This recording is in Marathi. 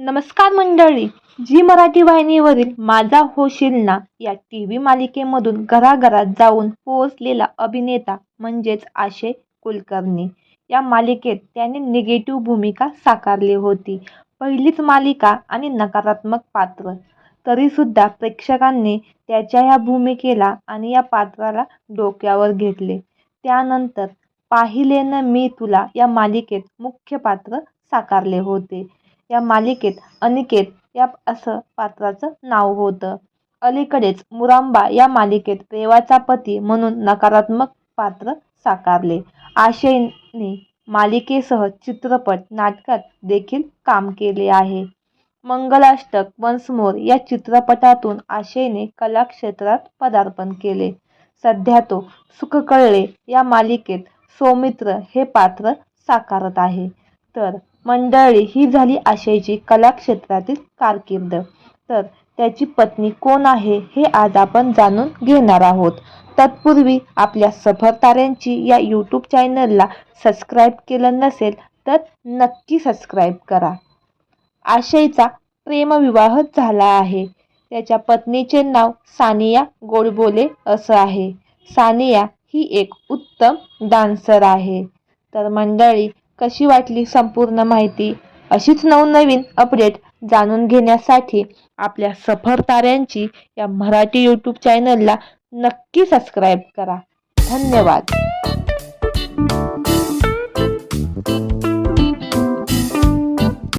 नमस्कार मंडळी. जी मराठी वाहिनीवरील माझा होशील ना या टी व्ही मालिकेमधून घराघरात जाऊन पोहोचलेला अभिनेता म्हणजेच आशय कुलकर्णी. या मालिकेत त्याने निगेटिव्ह भूमिका साकारली होती. पहिलीच मालिका आणि नकारात्मक पात्र. तरीसुद्धा प्रेक्षकांनी त्याच्या या भूमिकेला आणि या पात्राला डोक्यावर घेतले. त्यानंतर पाहिले न मी तुला या मालिकेत मुख्य पात्र साकारले होते. या मालिकेत अनिकेत या असं पात्राचं नाव होतं. अलीकडेच मुरांबा या मालिकेत रेवाचा पती म्हणून नकारात्मक पात्र साकारले. आशयने मालिकेसह चित्रपट नाटकात देखील काम केले आहे. मंगलाष्टक वन्समोर या चित्रपटातून आशयने कलाक्षेत्रात पदार्पण केले. सध्या तो सुखकळले या मालिकेत सौमित्र हे पात्र साकारत आहे. तर मंडळी ही झाली आशयची कलाक्षेत्रातील कारकीर्द. तर त्याची पत्नी कोण आहे हे आज आपण जाणून घेणार आहोत. तत्पूर्वी आपल्या सफर ताऱ्यांची या यूट्यूब चॅनलला सबस्क्राईब केलं नसेल तर नक्की सबस्क्राईब करा. आशयचा प्रेमविवाह झाला आहे. त्याच्या पत्नीचे नाव सानिया गोडबोले असं आहे. सानिया ही एक उत्तम डान्सर आहे. तर मंडळी कशी वाटली संपूर्ण माहिती अशीच नवनवीन अपडेट जाणून घेण्यासाठी आपल्या सफर ताऱ्यांची या मराठी यूट्यूब चॅनलला नक्की सबस्क्राईब करा. धन्यवाद.